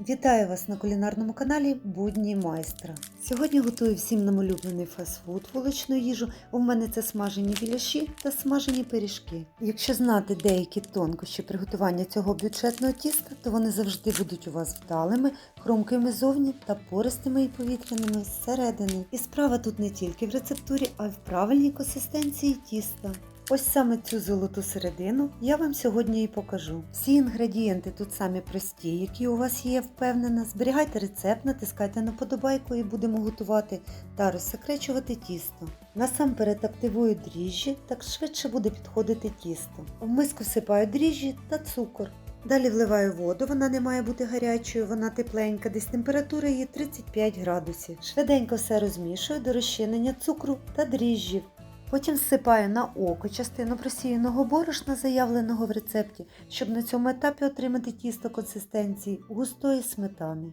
Вітаю вас на кулінарному каналі Будні майстра. Сьогодні готую всім нам улюблений фастфуд, вуличну їжу. У мене це смажені біляші та смажені пиріжки. Якщо знати деякі тонкощі приготування цього бюджетного тіста, то вони завжди будуть у вас вдалими, хрумкими зовні та пористими і повітряними зсередини. І справа тут не тільки в рецептурі, а й в правильній консистенції тіста. Ось саме цю золоту середину я вам сьогодні і покажу. Всі інгредієнти тут самі прості, які у вас є, впевнена. Зберігайте рецепт, натискайте на подобайку і будемо готувати та розсекречувати тісто. Насамперед активую дріжджі, так швидше буде підходити тісто. В миску всипаю дріжджі та цукор. Далі вливаю воду, вона не має бути гарячою, вона тепленька, десь температура її 35 градусів. Швиденько все розмішую до розчинення цукру та дріжджів. Потім всипаю на око частину просіяного борошна, заявленого в рецепті, щоб на цьому етапі отримати тісто консистенції густої сметани.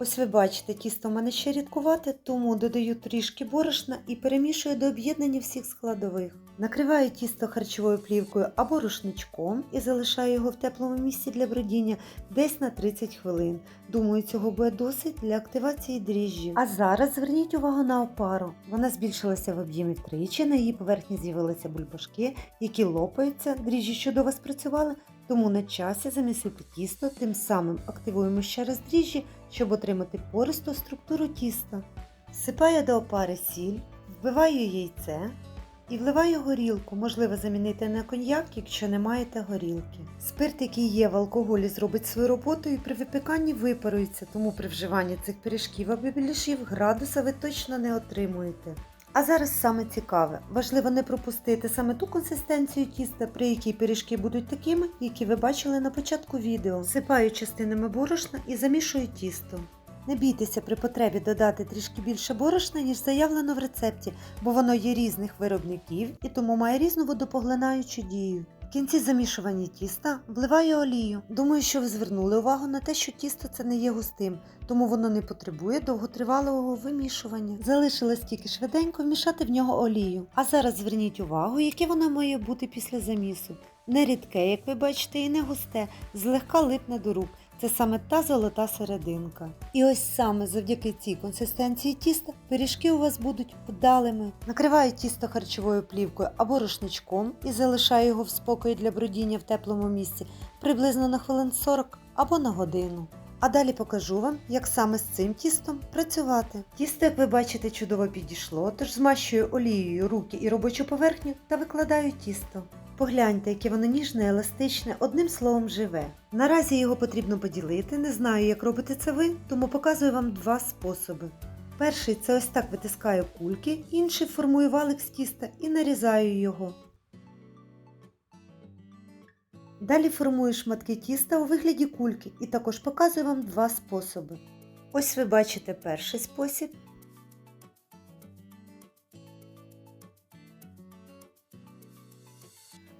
Ось ви бачите, тісто в мене ще рідкувате, тому додаю трішки борошна і перемішую до об'єднання всіх складових. Накриваю тісто харчовою плівкою або рушничком і залишаю його в теплому місці для бродіння десь на 30 хвилин. Думаю, цього буде досить для активації дріжджів. А зараз зверніть увагу на опару. Вона збільшилася в об'ємі втричі, на її поверхні з'явилися бульбашки, які лопаються, дріжджі чудово спрацювали, тому на часі замісити тісто, тим самим активуємо ще раз дріжджі, щоб отримати пористу структуру тіста. Всипаю до опари сіль, вбиваю яйце і вливаю горілку. Можливо замінити на коньяк, якщо не маєте горілки. Спирт, який є в алкоголі, зробить свою роботу і при випіканні випарується, тому при вживанні цих пиріжків або біляшів градуса ви точно не отримуєте. А зараз саме цікаве. Важливо не пропустити саме ту консистенцію тіста, при якій пиріжки будуть такими, які ви бачили на початку відео. Сипаю частинами борошна і замішую тісто. Не бійтеся при потребі додати трішки більше борошна, ніж заявлено в рецепті, бо воно є різних виробників і тому має різну водопоглинаючу дію. В кінці замішування тіста вливаю олію. Думаю, що ви звернули увагу на те, що тісто це не є густим, тому воно не потребує довготривалого вимішування. Залишилось тільки швиденько вмішати в нього олію. А зараз зверніть увагу, яке воно має бути після замісу. Не рідке, як ви бачите, і не густе, злегка липне до рук. Це саме та золота серединка. І ось саме завдяки цій консистенції тіста пиріжки у вас будуть вдалими. Накриваю тісто харчовою плівкою або рушничком і залишаю його в спокої для бродіння в теплому місці приблизно на хвилин 40 або на годину. А далі покажу вам, як саме з цим тістом працювати. Тісто, як ви бачите, чудово підійшло, тож змащую олією руки і робочу поверхню та викладаю тісто. Погляньте, яке воно ніжне, еластичне, одним словом живе. Наразі його потрібно поділити, не знаю, як робите це ви, тому показую вам два способи. Перший це ось так витискаю кульки, інший формую валик з тіста і нарізаю його. Далі формую шматки тіста у вигляді кульки і також показую вам два способи. Ось ви бачите перший спосіб.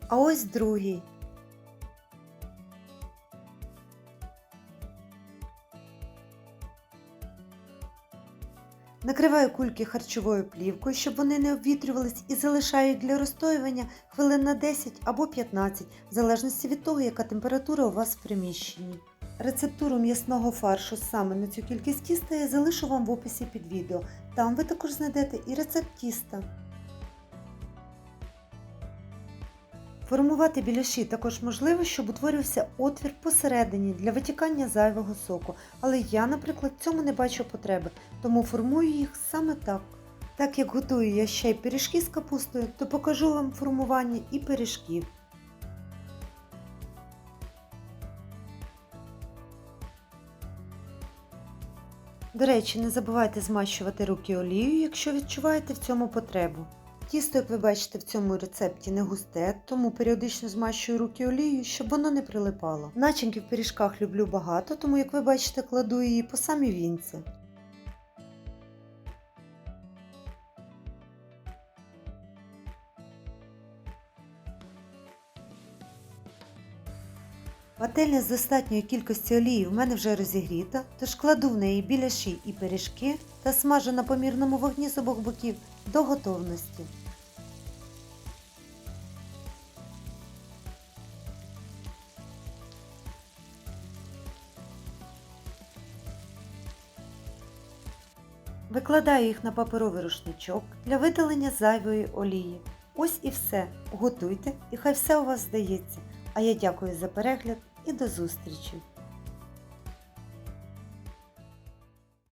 А ось другий. Накриваю кульки харчовою плівкою, щоб вони не обвітрювались і залишаю для розстоювання хвилин на 10 або 15, в залежності від того, яка температура у вас в приміщенні. Рецептуру м'ясного фаршу саме на цю кількість тіста я залишу вам в описі під відео. Там ви також знайдете і рецепт тіста. Формувати біляші також можливо, щоб утворився отвір посередині для витікання зайвого соку, але я, наприклад, цьому не бачу потреби, тому формую їх саме так. Так як готую я ще й пиріжки з капустою, то покажу вам формування і пиріжків. До речі, не забувайте змащувати руки олією, якщо відчуваєте в цьому потребу. Тісто, як ви бачите, в цьому рецепті не густе, тому періодично змащую руки олією, щоб воно не прилипало. Начинки в пиріжках люблю багато, тому, як ви бачите, кладу її по самі вінці. Пательня з достатньою кількості олії в мене вже розігріта, тож кладу в неї біляші і пиріжки та смажу на помірному вогні з обох боків до готовності. Викладаю їх на паперовий рушничок для видалення зайвої олії. Ось і все. Готуйте і хай все у вас здається. А я дякую за перегляд і до зустрічі!